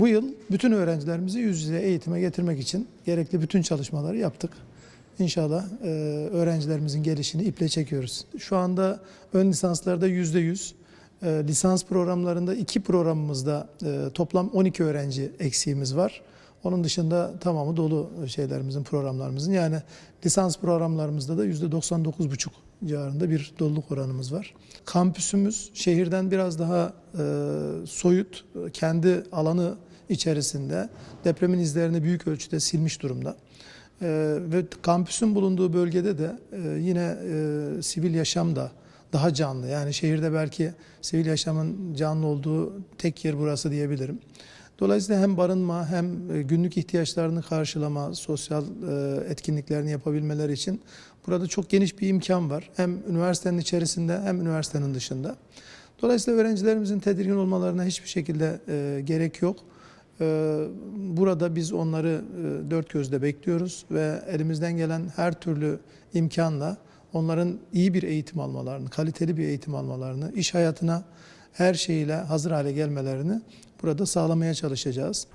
Bu yıl bütün öğrencilerimizi yüz yüze eğitime getirmek için gerekli bütün çalışmaları yaptık. İnşallah e, öğrencilerimizin gelişini iple çekiyoruz. Şu anda ön lisanslarda yüzde yüz, e, lisans programlarında iki programımızda e, toplam 12 öğrenci eksiğimiz var. Onun dışında tamamı dolu şeylerimizin, programlarımızın. Yani lisans programlarımızda da yüzde 99,5 civarında bir doluluk oranımız var. Kampüsümüz şehirden biraz daha e, soyut, kendi alanı içerisinde depremin izlerini büyük ölçüde silmiş durumda. E, ve kampüsün bulunduğu bölgede de e, yine e, sivil yaşam da daha canlı. Yani şehirde belki sivil yaşamın canlı olduğu tek yer burası diyebilirim. Dolayısıyla hem barınma hem e, günlük ihtiyaçlarını karşılama, sosyal e, etkinliklerini yapabilmeleri için burada çok geniş bir imkan var. Hem üniversitenin içerisinde hem üniversitenin dışında. Dolayısıyla öğrencilerimizin tedirgin olmalarına hiçbir şekilde e, gerek yok. E, Burada biz onları e, dört gözle bekliyoruz ve elimizden gelen her türlü imkanla onların iyi bir eğitim almalarını, kaliteli bir eğitim almalarını, iş hayatına her şeyiyle hazır hale gelmelerini burada sağlamaya çalışacağız.